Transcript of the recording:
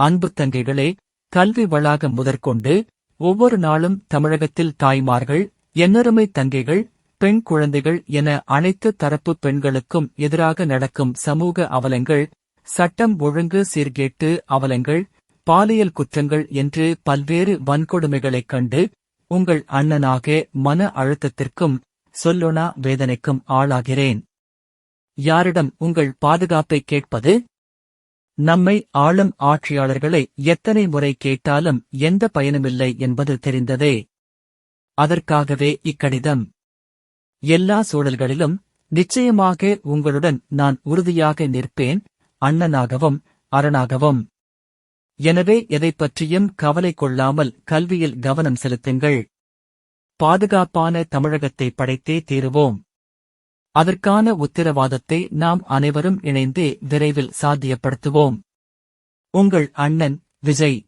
அன்பு தங்கைகளே கல்வி வளாகம் முதற்கொண்டு ஒவ்வொரு நாளும் தமிழகத்தில் தாய்மார்கள் எண்ணருமை தங்கைகள் பெண் குழந்தைகள் என அனைத்து தரப்பு பெண்களுக்கும் எதிராக நடக்கும் சமூக அவலங்கள் சட்டம் ஒழுங்கு சீர்கேட்டு அவலங்கள் பாலியல் குற்றங்கள் என்று பல்வேறு வன்கொடுமைகளைக் கண்டு உங்கள் அண்ணனாக மன அழுத்தத்திற்கும் சொல்லொணா வேதனைக்கும் ஆளாகிறேன். யாரிடம் உங்கள் பாதுகாப்பை கேட்பது? நம்மை ஆளும் ஆட்சியாளர்களை எத்தனை முறை கேட்டாலும் எந்த பயனுமில்லை என்பது தெரிந்ததே. அதற்காகவே இக்கடிதம். எல்லா சூழல்களிலும் நிச்சயமாக உங்களுடன் நான் உறுதியாக நிற்பேன் அண்ணனாகவும் அரணாகவும். எனவே எதைப் பற்றியும் கவலை கொள்ளாமல் கல்வியில் கவனம் செலுத்துங்கள். பாதுகாப்பான தமிழகத்தை படைத்தே தீருவோம். அதற்கான உத்தரவாதத்தை நாம் அனைவரும் இணைந்தே விரைவில் சாத்தியப்படுத்துவோம். உங்கள் அண்ணன் விஜய்.